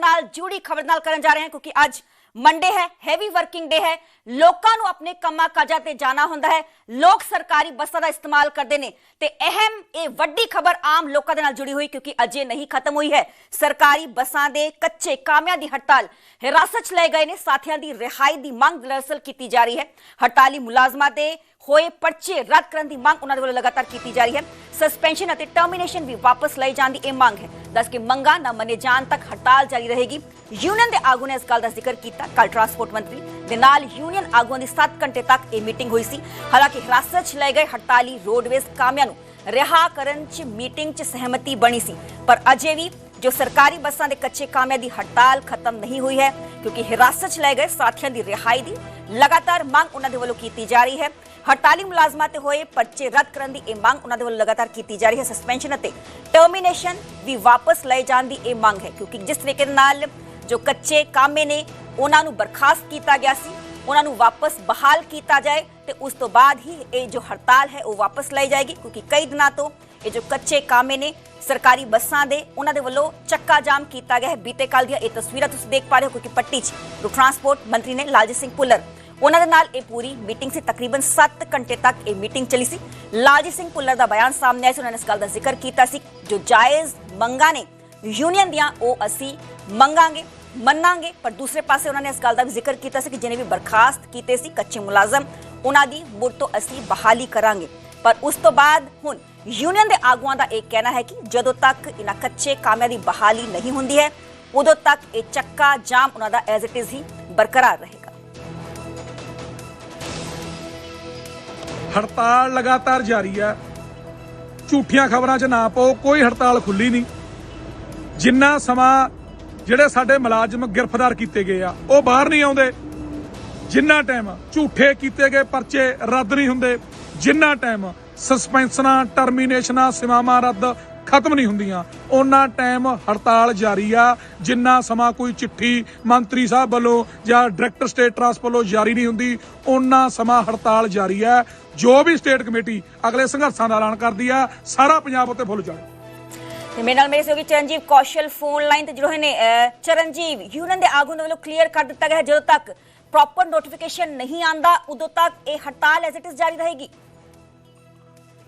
ਨਾਲ ਜੁੜੀ ਖਬਰ ਨਾਲ ਕਰਨ ਜਾ ਰਹੇ ਹਾਂ, ਕਿਉਂਕਿ ਅੱਜ ਮੰਡੇ ਹੈ ਹੈਵੀ ਵਰਕਿੰਗ ਡੇ ਹੈ। ਲੋਕਾਂ ਨੂੰ ਆਪਣੇ ਕੰਮਾਂ ਕਾਜਾਂ ਤੇ ਜਾਣਾ ਹੁੰਦਾ ਹੈ। ਲੋਕ ਸਰਕਾਰੀ ਬੱਸਾਂ ਦਾ ਇਸਤੇਮਾਲ ਕਰਦੇ ਨੇ। ਤੇ ਅਹਿਮ ਇਹ ਵੱਡੀ ਖਬਰ ਆਮ ਲੋਕਾਂ ਦੇ ਨਾਲ ਜੁੜੀ ਹੋਈ, ਕਿਉਂਕਿ ਅਜੇ ਨਹੀਂ ਖਤਮ ਹੋਈ ਹੈ। ਸਰਕਾਰੀ ਬੱਸਾਂ ਦੇ ਕੱਚੇ ਕਾਮਿਆਂ ਦੀ ਹੜਤਾਲ ਹਿਰਾਸਤ 'ਚ ਲਏ ਗਏ ਨੇ। ਸਾਥੀਆਂ ਦੀ ਰਿਹਾਈ ਦੀ ਮੰਗ ਦਰਅਸਲ ਕੀਤੀ ਜਾ ਰਹੀ ਹੈ। ਹੜਤਾਲੀ ਮੁਲਾਜ਼ਮਾਂ ਦੇ ਹੋਏ ਪਰਚੇ ਰੱਦ ਕਰਨ ਦੀ ਮੰਗ ਉਹਨਾਂ ਦੇ ਵੱਲੋਂ ਲਗਾਤਾਰ ਕੀਤੀ ਜਾ ਰਹੀ ਹੈ। ਸਸਪੈਂਸ਼ਨ ਅਤੇ ਟਰਮੀਨੇਸ਼ਨ ਵੀ ਵਾਪਸ ਲਈ ਜਾਣ ਦੀ ਇਹ ਮੰਗ ਹੈ। ਦੱਸ ਕਿ ਮੰਗਾਂ ਨਾ ਮੰਨੇ ਜਾਣ ਤੱਕ ਹੜਤਾਲ ਜਾਰੀ ਰਹੇਗੀ। ਯੂਨੀਅਨ ਦੇ ਆਗੂ ਨੇ ਇਸ ਗੱਲ ਦਾ ਜ਼ਿਕਰ ਕੀਤਾ। ਕੱਲ ਟਰਾਂਸਪੋਰਟ ਮੰਤਰੀ ਦੇ ਨਾਲ ਯੂਨੀਅਨ ਆਗੂਆਂ ਦੀ 7 ਘੰਟੇ ਤੱਕ ਇਹ ਮੀਟਿੰਗ ਹੋਈ ਸੀ। ਹਾਲਾਂਕਿ ਹਿਰਾਸਤ 'ਚ ਲਏ ਗਏ ਹੜਤਾਲੀ ਰੋਡਵੇਜ਼ ਕਾਮਿਆਂ ਨੂੰ ਰਿਹਾ ਕਰਨ 'ਚ ਮੀਟਿੰਗ 'ਚ ਸਹਿਮਤੀ ਬਣੀ ਸੀ। ਪਰ ਅਜੇ ਵੀ ਜੋ ਸਰਕਾਰੀ ਬੱਸਾਂ ਦੇ ਕੱਚੇ ਕਾਮਿਆਂ ਦੀ ਹੜਤਾਲ ਖਤਮ ਨਹੀਂ ਹੋਈ ਹੈ, ਕਿਉਂਕਿ ਹਿਰਾਸਤ 'ਚ ਲਏ ਗਏ ਸਾਥੀਆਂ ਦੀ ਰਿਹਾਈ ਦੀ ਲਗਾਤਾਰ ਮੰਗ ਉਹਨਾਂ ਦੇ ਵੱਲੋਂ ਕੀਤੀ ਜਾ ਰਹੀ ਹੈ। ਹੜਤਾਲੀ ਮੁਲਾਜ਼ਮਾਂ ਤੇ ਹੋਏ ਪਰਚੇ ਰੱਦ ਕਰਨ ਦੀ ਇਹ ਮੰਗ ਉਹਨਾਂ ਦੇ ਵੱਲੋਂ ਲਗਾਤਾਰ ਕੀਤੀ ਜਾ ਰਹੀ ਹੈ। ਸਸਪੈਂਸ਼ਨ ਅਤੇ ਟਰਮੀਨੇਸ਼ਨ ਵੀ ਵਾਪਸ ਲਏ ਜਾਣ ਦੀ ਇਹ ਮੰਗ ਹੈ, ਕਿਉਂਕਿ ਜਿਸ ਤਰੀਕੇ ਨਾਲ ਜੋ ਕੱਚੇ ਕਾਮੇ ਨੇ, ਉਹਨਾਂ ਨੂੰ ਬਰਖਾਸਤ ਕੀਤਾ ਗਿਆ ਸੀ, ਉਹਨਾਂ ਨੂੰ ਵਾਪਸ ਬਹਾਲ ਕੀਤਾ ਜਾਏ ਤੇ ਉਸ ਤੋਂ ਬਾਅਦ ਹੀ ਇਹ ਜੋ ਹੜਤਾਲ ਹੈ, ਉਹ ਵਾਪਸ ਲਈ ਜਾਏਗੀ, ਕਿਉਂਕਿ ਕਈ ਦਿਨਾਂ ਤੋਂ ਇਹ ਜੋ ਕੱਚੇ ਕਾਮੇ ਨੇ, ਸਰਕਾਰੀ ਬੱਸਾਂ ਦੇ, ਉਹਨਾਂ ਦੇ ਵੱਲੋਂ ਚੱਕਾ ਜਾਮ ਕੀਤਾ ਗਿਆ ਹੈ। ਬੀਤੇ ਕੱਲ ਦੀਆਂ ਇਹ ਤਸਵੀਰਾਂ ਤੁਸੀਂ ਦੇਖ ਪਾ ਰਹੇ ਹੋ, ਕਿਉਂਕਿ ਪੱਟੀ 'ਚ ਟਰਾਂਸਪੋਰਟ ਮੰਤਰੀ ਨੇ ਲਾਲਜੀਤ ਸਿੰਘ ਭੁੱਲਰ ਉਹਨਾਂ ਦੇ ਨਾਲ ਇਹ ਪੂਰੀ ਮੀਟਿੰਗ ਸੀ। ਤਕਰੀਬਨ 7 ਘੰਟੇ ਤੱਕ ਇਹ ਮੀਟਿੰਗ ਚੱਲੀ ਸੀ। ਲਾਲਜੀਤ ਸਿੰਘ ਭੁੱਲਰ ਦਾ ਬਿਆਨ ਸਾਹਮਣੇ ਆਇਆ ਸੀ। ਉਹਨਾਂ ਨੇ ਇਸ ਗੱਲ ਦਾ ਜ਼ਿਕਰ ਕੀਤਾ ਸੀ। ਜੋ ਜਾਇਜ਼ ਮੰਗਾਂ ਨੇ ਯੂਨੀਅਨ ਦੀਆਂ, ਉਹ ਅਸੀਂ ਮੰਗਾਂਗੇ, ਮੰਨਾਂਗੇ। ਪਰ ਦੂਸਰੇ ਪਾਸੇ ਉਹਨਾਂ ਨੇ ਇਸ ਗੱਲ ਦਾ ਵੀ ਜ਼ਿਕਰ ਕੀਤਾ ਸੀ ਕਿ ਜਿਹਨੇ ਵੀ ਬਰਖਾਸਤ ਕੀਤੇ ਸੀ, ਕੱਚੇ ਮੁਲਾਜ਼ਮ, ਉਹਨਾਂ ਦੀ ਮੁੜ ਤੋਂ ਅਸੀਂ ਬਹਾਲੀ ਕਰਾਂਗੇ। ਪਰ ਉਸ ਤੋਂ ਬਾਅਦ ਹੁਣ ਯੂਨੀਅਨ ਦੇ ਆਗੂਆਂ ਦਾ ਇਹ ਕਹਿਣਾ ਹੈ ਕਿ ਜਦੋਂ ਤੱਕ ਇਹਨਾਂ ਕੱਚੇ ਕਾਮਿਆਂ ਦੀ ਬਹਾਲੀ ਨਹੀਂ ਹੁੰਦੀ ਹੈ, ਉਦੋਂ ਤੱਕ ਇਹ ਚੱਕਾ ਜਾਮ ਉਹਨਾਂ ਦਾ ਐਜ਼ ਇਟ ਇਜ਼ ਹੀ ਬਰਕਰਾਰ ਰਹੇ। ਹੜਤਾਲ ਲਗਾਤਾਰ ਜਾਰੀ ਹੈ ਝੂਠੀਆਂ ਖਬਰਾਂ 'ਚ ਨਾ ਪਾਓ, ਕੋਈ ਹੜਤਾਲ ਖੁੱਲੀ ਨਹੀਂ। ਜਿੰਨਾ ਸਮਾਂ ਜਿਹੜੇ ਸਾਡੇ ਮੁਲਾਜ਼ਮ ਗ੍ਰਿਫਤਾਰ ਕੀਤੇ ਗਏ ਆ, ਉਹ ਬਾਹਰ ਨਹੀਂ ਆਉਂਦੇ। ਜਿੰਨਾ ਟਾਈਮ ਝੂਠੇ ਕੀਤੇ ਗਏ ਪਰਚੇ ਰੱਦ ਨਹੀਂ ਹੁੰਦੇ। ਜਿੰਨਾ ਟਾਈਮ ਸਸਪੈਂਸ਼ਨਾਂ ਟਰਮੀਨੇਸ਼ਨਾਂ ਸੇਵਾਵਾਂ ਰੱਦ ਖਤਮ ਨਹੀਂ ਹੁੰਦੀਆਂ। ਉਹਨਾਂ ਟਾਈਮ ਹੜਤਾਲ ਜਾਰੀ ਆ, ਜਿੰਨਾ ਸਮਾਂ ਕੋਈ ਚਿੱਠੀ ਮੰਤਰੀ ਸਾਹਿਬ ਵੱਲੋਂ ਜਾਂ ਡਾਇਰੈਕਟਰ ਸਟੇਟ ਟਰੱਸਟ ਵੱਲੋਂ ਜਾਰੀ ਨਹੀਂ ਹੁੰਦੀ ਉਹਨਾਂ ਸਮਾਂ ਹੜਤਾਲ ਜਾਰੀ ਆ। ਜੋ ਵੀ ਸਟੇਟ ਕਮੇਟੀ ਅਗਲੇ ਸੰਘਰਸ਼ਾਂ ਦਾ ਐਲਾਨ ਕਰਦੀ ਆ, ਸਾਰਾ ਪੰਜਾਬ ਉੱਤੇ ਫੁੱਲ ਚੜ੍ਹ। ਤੇ ਮੇਰੇ ਨਾਲ ਮੇਰੇ ਸਹਿਯੋਗੀ ਚਰਨਜੀਵ ਕੌਸ਼ਲ ਫੋਨ ਲਾਈਨ ਤੇ ਜੁੜੇ ਨੇ ਚਰਨਜੀਵ ਯੂਨੀਅਨ ਦੇ ਆਗੂ ਦੇ ਵੱਲੋਂ ਕਲੀਅਰ ਕਰ ਦਿੱਤਾ ਗਿਆ ਹੈ, ਜਦੋਂ ਤੱਕ ਪ੍ਰੋਪਰ ਨੋਟੀਫਿਕੇਸ਼ਨ ਨਹੀਂ ਆਂਦਾ ਉਦੋਂ ਤੱਕ ਇਹ ਹੜਤਾਲ ਐਜ਼ ਇਟ ਇਜ਼ ਜਾਰੀ ਰਹੇਗੀ।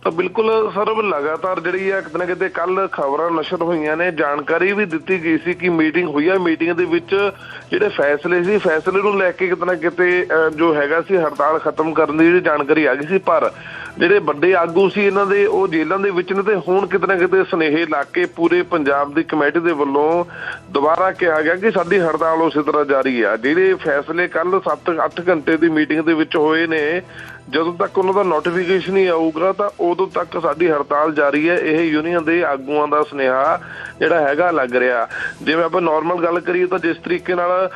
ਤਾਂ ਬਿਲਕੁਲ ਸਰ, ਲਗਾਤਾਰ ਜਿਹੜੀ ਆ ਕਿਤੇ ਨਾ ਕਿਤੇ ਕੱਲ ਖਬਰਾਂ ਨਸ਼ਰ ਹੋਈਆਂ ਨੇ, ਜਾਣਕਾਰੀ ਵੀ ਦਿੱਤੀ ਗਈ ਸੀ ਕਿ ਮੀਟਿੰਗ ਹੋਈ ਆ। ਮੀਟਿੰਗ ਦੇ ਵਿੱਚ ਜਿਹੜੇ ਫੈਸਲੇ ਸੀ, ਫੈਸਲੇ ਨੂੰ ਲੈ ਕੇ ਕਿਤੇ ਨਾ ਕਿਤੇ ਜੋ ਹੈਗਾ ਸੀ, ਹੜਤਾਲ ਖਤਮ ਕਰਨ ਦੀ ਜਿਹੜੀ ਜਾਣਕਾਰੀ ਆ ਗਈ ਸੀ। ਪਰ ਜਿਹੜੇ ਵੱਡੇ ਆਗੂ ਸੀ, ਇਹਨਾਂ ਦੇ, ਉਹ ਜੇਲ੍ਹਾਂ ਦੇ ਵਿੱਚ ਨੇ ਤੇ ਹੁਣ ਕਿਤੇ ਨਾ ਕਿਤੇ ਸੁਨੇਹੇ ਲਾ ਕੇ ਪੂਰੇ ਪੰਜਾਬ ਦੀ ਕਮੇਟੀ ਦੇ ਵੱਲੋਂ ਦੁਬਾਰਾ ਕਿਹਾ ਗਿਆ ਕਿ ਸਾਡੀ ਹੜਤਾਲ ਉਸੇ ਤਰ੍ਹਾਂ ਜਾਰੀ ਆ। ਜਿਹੜੇ ਫੈਸਲੇ ਕੱਲ 7-8 ਘੰਟੇ ਦੀ ਮੀਟਿੰਗ ਦੇ ਵਿੱਚ ਹੋਏ ਨੇ ਜਦੋਂ ਤੱਕ ਉਹਨਾਂ ਦਾ ਨੋਟੀਫਿਕੇਸ਼ਨ ਹੀ ਆਊਗਾ ਤਾਂ ਉਦੋਂ ਤੱਕ ਸਾਡੀ ਹੜਤਾਲ ਜਾਰੀ ਹੈ। ਇਹ ਯੂਨੀਅਨ ਦੇ ਆਗੂਆਂ ਦਾ ਸੁਨੇਹਾ ਜਿਹੜਾ ਹੈਗਾ ਲੱਗ ਰਿਹਾ। ਜਿਵੇਂ ਆਪਾਂ ਨਾਰਮਲ ਗੱਲ ਕਰੀਏ ਤਾਂ ਜਿਸ ਤਰੀਕੇ ਨਾਲ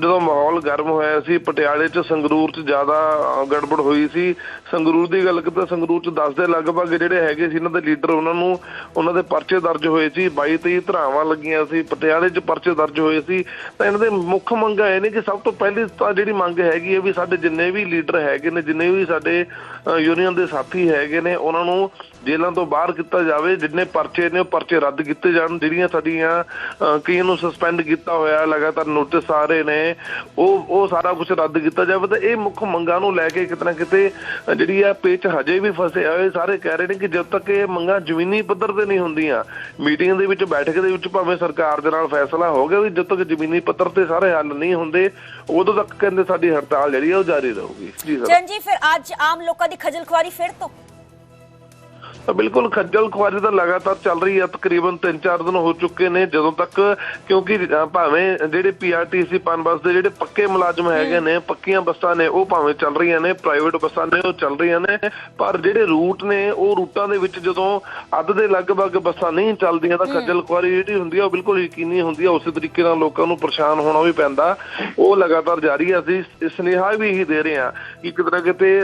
ਜਦੋਂ ਮਾਹੌਲ ਗਰਮ ਹੋਇਆ ਸੀ, ਪਟਿਆਲੇ 'ਚ ਸੰਗਰੂਰ 'ਚ ਜ਼ਿਆਦਾ ਗੜਬੜ ਹੋਈ ਸੀ। ਸੰਗਰੂਰ ਦੀ ਗੱਲ ਕਰੀਏ ਤਾਂ ਸੰਗਰੂਰ 'ਚ 10 ਦੇ ਲਗਭਗ ਜਿਹੜੇ ਹੈਗੇ ਸੀ, ਇਹਨਾਂ ਦੇ ਲੀਡਰ ਉਹਨਾਂ ਨੂੰ, ਉਹਨਾਂ ਦੇ ਪਰਚੇ ਦਰਜ ਹੋਏ ਸੀ। 22 23 ਧਰਾਵਾਂ ਲੱਗੀਆਂ ਸੀ। ਪਟਿਆਲੇ 'ਚ ਪਰਚੇ ਦਰਜ ਹੋਏ ਸੀ। ਤਾਂ ਇਹਨਾਂ ਦੇ ਮੁੱਖ ਮੰਗਾਂ ਇਹ ਨੇ ਕਿ ਸਭ ਤੋਂ ਪਹਿਲੀ ਤਾਂ ਜਿਹੜੀ ਮੰਗ ਹੈਗੀ ਹੈ ਵੀ ਸਾਡੇ ਜਿੰਨੇ ਵੀ ਲੀਡਰ ਹੈਗੇ ਨੇ, ਜਿੰਨੇ ਵੀ ਸਾਡੇ ਯੂਨੀਅਨ ਦੇ ਸਾਥੀ ਹੈਗੇ ਨੇ, ਉਹਨਾਂ ਨੂੰ ਜੇਲ੍ਹਾਂ ਤੋਂ ਬਾਹਰ ਕੀਤਾ ਜਾਵੇ, ਜਿੰਨੇ ਪਰਚੇ ਨੇ, ਉਹ ਪਰਚੇ ਰੱਦ ਕੀਤੇ ਜਾਣ, ਜਿਹੜੀਆਂ ਸਾਡੀਆਂ ਕਈਆਂ ਨੂੰ ਸਸਪੈਂਡ ਕੀਤਾ ਹੋਇਆ, ਲਗਾਤਾਰ ਨੋਟਿਸ ਆ ਰਹੇ ਨੇ, ਉਹ ਉਹ ਸਾਰਾ ਕੁਝ ਰੱਦ ਕੀਤਾ ਜਾਵੇ, ਤਾਂ ਇਹ ਮੁੱਖ ਮੰਗਾਂ ਨੂੰ ਲੈ ਕੇ ਕਿਤੇ ਕਿਤੇ ਜਿਹੜੀ ਆ ਪੇਚ ਹਜੇ ਵੀ ਫਸੇ ਹੋਏ ਸਾਰੇ ਕਹਿ ਰਹੇ ਨੇ ਕਿ ਜਦ ਤੱਕ ਇਹ ਮੰਗਾਂ ਜ਼ਮੀਨੀ ਪੱਧਰ ਤੇ ਨਹੀਂ ਹੁੰਦੀਆਂ, ਮੀਟਿੰਗ ਦੇ ਵਿੱਚ, ਬੈਠਕ ਦੇ ਵਿੱਚ ਭਾਵੇਂ ਸਰਕਾਰ ਦੇ ਨਾਲ ਫੈਸਲਾ ਹੋ ਗਿਆ ਵੀ ਜਦ ਤੱਕ ਜ਼ਮੀਨੀ ਪੱਧਰ ਤੇ ਸਾਰੇ ਹੱਲ ਨਹੀਂ ਹੁੰਦੇ, ਉਦੋਂ ਤੱਕ ਕਹਿੰਦੇ ਸਾਡੀ ਹੜਤਾਲ ਜਿਹੜੀ ਆ, ਉਹ ਜਾਰੀ ਰਹੂਗੀ। ਜੀ ਸਰ ਚਰਨਜੀਵ ਫਿਰ ਅੱਜ ਆਮ ਲੋਕਾਂ ਦੀ ਖਜਲ ਖੁਆਰੀ ਫਿਰ ਤੋਂ। ਬਿਲਕੁਲ ਖੱਜਲ ਖੁਆਰੀ ਤਾਂ ਲਗਾਤਾਰ ਚੱਲ ਰਹੀ ਹੈ ਤਕਰੀਬਨ 3-4 ਦਿਨ ਹੋ ਚੁੱਕੇ ਨੇ ਜਦੋਂ ਤੱਕ ਕਿਉਂਕਿ ਭਾਵੇਂ ਜਿਹੜੇ ਪੀਆਰਟੀਸੀ ਪਨ ਬੱਸ ਦੇ ਜਿਹੜੇ ਪੱਕੇ ਮੁਲਾਜ਼ਮ ਹੈਗੇ ਨੇ ਪੱਕੀਆਂ ਬੱਸਾਂ ਨੇ ਉਹ ਭਾਵੇਂ ਚੱਲ ਰਹੀਆਂ ਨੇ ਪ੍ਰਾਈਵੇਟ ਬੱਸਾਂ ਨੇ ਉਹ ਚੱਲ ਰਹੀਆਂ ਨੇ ਪਰ ਜਿਹੜੇ ਰੂਟ ਨੇ ਉਹ ਰੂਟਾਂ ਦੇ ਵਿੱਚ ਜਦੋਂ ਅੱਧ ਦੇ ਲਗਭਗ ਬੱਸਾਂ ਨਹੀਂ ਚੱਲਦੀਆਂ ਤਾਂ ਖੱਜਲ ਖੁਆਰੀ ਜਿਹੜੀ ਹੁੰਦੀ ਆ ਉਹ ਬਿਲਕੁਲ ਯਕੀਨੀ ਹੁੰਦੀ ਆ ਉਸੇ ਤਰੀਕੇ ਨਾਲ ਲੋਕਾਂ ਨੂੰ ਪਰੇਸ਼ਾਨ ਹੋਣਾ ਵੀ ਪੈਂਦਾ। ਉਹ ਲਗਾਤਾਰ ਜਾਰੀ ਆ ਅਸੀਂ ਸੁਨੇਹਾ ਵੀ ਇਹੀ ਦੇ ਰਹੇ ਆ ਕਿ ਕਿਤੇ ਕਿਤੇ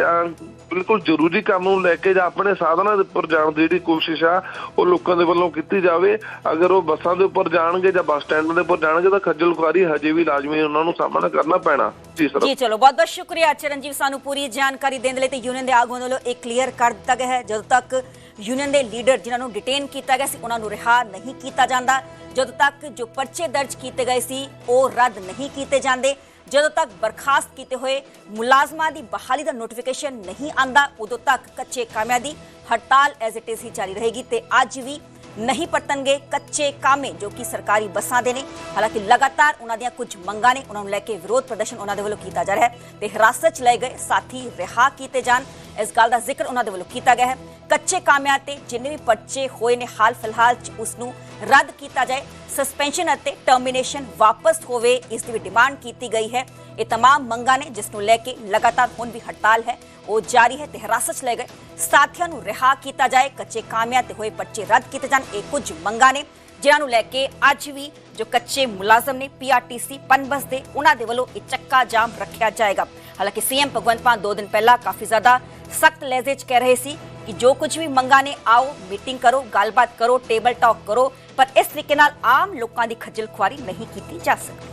ਬਿਲਕੁਲ ਜ਼ਰੂਰੀ ਕੰਮ ਨੂੰ ਲੈ ਕੇ ਜਾਂ ਆਪਣੇ ਸਾਧਨਾਂ ਦੇ ਉੱਪਰ ਜਾਣ ਦੀ ਜਿਹੜੀ ਕੋਸ਼ਿਸ਼ ਆ, ਉਹ ਲੋਕਾਂ ਦੇ ਵੱਲੋਂ ਕੀਤੀ ਜਾਵੇ। ਅਗਰ ਉਹ ਬੱਸਾਂ ਦੇ ਉੱਪਰ ਜਾਣਗੇ ਜਾਂ ਬੱਸ ਸਟੈਂਡ ਦੇ ਉੱਪਰ ਜਾਣਗੇ, ਤਾਂ ਖੱਜਲ ਖੁਆਰੀ ਹਜੇ ਵੀ ਲਾਜ਼ਮੀ ਉਹਨਾਂ ਨੂੰ ਸਾਹਮਣਾ ਕਰਨਾ ਪੈਣਾ। ਜੀ, ਸਰ। ਜੀ, ਚਲੋ, ਬਹੁਤ ਬਹੁਤ ਸ਼ੁਕਰੀਆ ਚਰਨਜੀਤ ਸਾਨੂੰ ਪੂਰੀ ਜਾਣਕਾਰੀ ਦੇਣ ਦੇ ਲਈ ਤੇ ਯੂਨੀਅਨ ਦੇ ਆਗੂਆਂ ਵੱਲੋਂ ਇਹ ਕਲੀਅਰ ਕਰ ਦਿੱਤਾ ਗਿਆ ਹੈ। ਜਦੋਂ ਤੱਕ ਯੂਨੀਅਨ ਦੇ ਲੀਡਰ ਜਿਨ੍ਹਾਂ ਨੂੰ ਡਿਟੇਨ ਕੀਤਾ ਗਿਆ ਸੀ, ਉਹਨਾਂ ਨੂੰ ਰਿਹਾ ਨਹੀਂ ਕੀਤਾ ਜਾਂਦਾ। ਜਦੋਂ ਤੱਕ ਜੋ ਪਰਚੇ ਦਰਜ ਕੀਤੇ ਗਏ ਸੀ, ਉਹ ਰੱਦ ਨਹੀਂ ਕੀਤੇ ਜਾਂਦੇ। ਜਦੋਂ ਤੱਕ ਬਰਖਾਸਤ ਕੀਤੇ ਹੋਏ ਮੁਲਾਜ਼ਮਾਂ ਦੀ ਬਹਾਲੀ ਦਾ ਨੋਟੀਫਿਕੇਸ਼ਨ ਨਹੀਂ ਆਂਦਾ ਉਦੋਂ ਤੱਕ ਕੱਚੇ ਕਾਮਿਆਂ ਦੀ ਹੜਤਾਲ ਐਜ਼ ਇਟ ਇਜ਼ ਹੀ ਜਾਰੀ ਰਹੇਗੀ ਤੇ ਅੱਜ ਵੀ ਨਹੀਂ ਪਰਤਣਗੇ ਕੱਚੇ ਕਾਮੇ ਜੋ ਕਿ ਸਰਕਾਰੀ ਬੱਸਾਂ ਦੇ ਨੇ। ਹਾਲਾਂਕਿ ਲਗਾਤਾਰ ਉਹਨਾਂ ਦੀਆਂ ਕੁਝ ਮੰਗਾਂ ਨੇ, ਉਹਨਾਂ ਨੂੰ ਲੈ ਕੇ ਵਿਰੋਧ ਪ੍ਰਦਰਸ਼ਨ ਉਹਨਾਂ ਦੇ ਵੱਲੋਂ ਕੀਤਾ ਜਾ ਰਿਹਾ ਹੈ ਤੇ ਹਿਰਾਸਤ 'ਚ ਲਏ ਗਏ ਸਾਥੀ ਰਿਹਾ ਕੀਤੇ ਜਾਣ। ਇਸ ਗੱਲ ਦਾ ਜ਼ਿਕਰ ਉਹਨਾਂ ਦੇ ਵੱਲੋਂ ਕੀਤਾ ਗਿਆ ਹੈ ਕੱਚੇ ਕਾਮਿਆਂ ਤੇ ਜਿੰਨੇ ਵੀ ਪਰਚੇ ਹੋਏ ਨੇ ਹਾਲ ਫਿਲਹਾਲ 'ਚ ਉਸ ਨੂੰ ਰੱਦ ਕੀਤਾ ਜਾਏ ਸਸਪੈਂਸ਼ਨ ਅਤੇ ਟਰਮੀਨੇਸ਼ਨ ਵਾਪਸ ਹੋਵੇ ਇਸ ਦੀ ਵੀ ਡਿਮਾਂਡ ਕੀਤੀ ਗਈ ਹੈ ਇਹ तमाम ਮੰਗਾਂ ਨੇ ਜਿਸ ਨੂੰ ਲੈ ਕੇ ਲਗਾਤਾਰ ਹੁਣ ਵੀ ਹੜਤਾਲ ਹੈ ਉਹ ਜਾਰੀ ਹੈ ਤੇ ਹਿਰਾਸਤ 'ਚ ਲਏ ਗਏ ਸਾਥੀਆਂ ਨੂੰ ਰਿਹਾ ਕੀਤਾ ਜਾਏ ਕੱਚੇ ਕਾਮਿਆਂ ਤੇ ਹੋਏ ਪਰਚੇ ਰੱਦ ਕੀਤੇ ਜਾਣ ਇਹ ਕੁਝ ਮੰਗਾਂ ਨੇ ਜਿਨ੍ਹਾਂ ਨੂੰ ਲੈ ਕੇ ਅੱਜ ਵੀ ਜੋ ਕੱਚੇ ਮੁਲਾਜ਼ਮ ਨੇ ਪੀਆਰਟੀਸੀ ਪਨਬਸ ਦੇ ਉਹਨਾਂ ਦੇ ਵੱਲੋਂ ਇਹ ਚੱਕਾ ਜਾਮ ਰੱਖਿਆ ਜਾਏਗਾ ਹਾਲਾਂਕਿ ਸੀਐਮ ਭਗਵੰਤ ਮਾਨ ਦੋ ਦਿਨ ਪਹਿਲਾਂ ਕਾਫੀ ਜ਼ਿਆਦਾ ਸਖਤ ਲਹਿਜੇ 'ਚ ਕਹਿ ਰਹੇ ਸੀ ਕਿ ਜੋ ਕੁਝ ਵੀ ਮੰਗਾਂ ਨੇ ਆਓ ਮੀਟਿੰਗ ਕਰੋ ਗੱਲਬਾਤ ਕਰੋ ਟੇਬਲ ਟਾਕ ਕਰੋ ਪਰ ਇਸ ਤਰੀਕੇ ਨਾਲ ਆਮ ਲੋਕਾਂ ਦੀ ਖੱਜਲ ਖੁਆਰੀ ਨਹੀਂ ਕੀਤੀ ਜਾ ਸਕਦੀ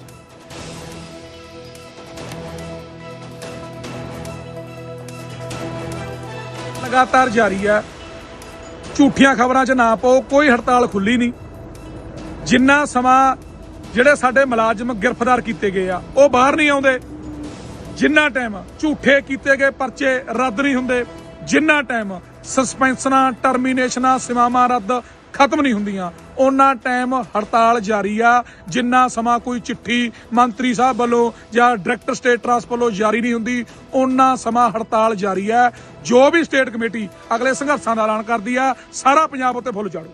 ਲਗਾਤਾਰ ਜਾਰੀ ਹੈ ਝੂਠੀਆਂ ਖਬਰਾਂ 'ਚ ਨਾ ਪਾਓ ਕੋਈ ਹੜਤਾਲ ਖੁੱਲੀ ਨਹੀਂ ਜਿੰਨਾ ਸਮਾਂ ਜਿਹੜੇ ਸਾਡੇ ਮੁਲਾਜ਼ਮ ਗ੍ਰਿਫਤਾਰ ਕੀਤੇ ਗਏ ਆ ਉਹ ਬਾਹਰ ਨਹੀਂ ਆਉਂਦੇ ਜਿੰਨਾ ਟਾਈਮ ਝੂਠੇ ਕੀਤੇ ਗਏ ਪਰਚੇ ਰੱਦ ਨਹੀਂ ਹੁੰਦੇ, ਜਿੰਨਾ ਟਾਈਮ ਸਸਪੈਂਸ਼ਨਾਂ ਟਰਮੀਨੇਸ਼ਨਾਂ ਸੇਵਾਵਾਂ ਰੱਦ ਖਤਮ ਨਹੀਂ ਹੁੰਦੀਆਂ ਉਹਨਾਂ ਟਾਈਮ ਹੜਤਾਲ ਜਾਰੀ ਆ, ਜਿੰਨਾ ਸਮਾਂ ਕੋਈ ਚਿੱਠੀ ਮੰਤਰੀ ਸਾਹਿਬ ਵੱਲੋਂ ਜਾਂ ਡਾਇਰੈਕਟਰ ਸਟੇਟ ਟਰੱਸਟ ਵੱਲੋਂ ਜਾਰੀ ਨਹੀਂ ਹੁੰਦੀ ਉਹਨਾਂ ਸਮਾਂ ਹੜਤਾਲ ਜਾਰੀ ਆ। ਜੋ ਵੀ ਸਟੇਟ ਕਮੇਟੀ ਅਗਲੇ ਸੰਘਰਸ਼ਾਂ ਦਾ ਐਲਾਨ ਕਰਦੀ ਆ, ਸਾਰਾ ਪੰਜਾਬ ਉੱਤੇ ਫੁੱਲ ਚਾੜੂ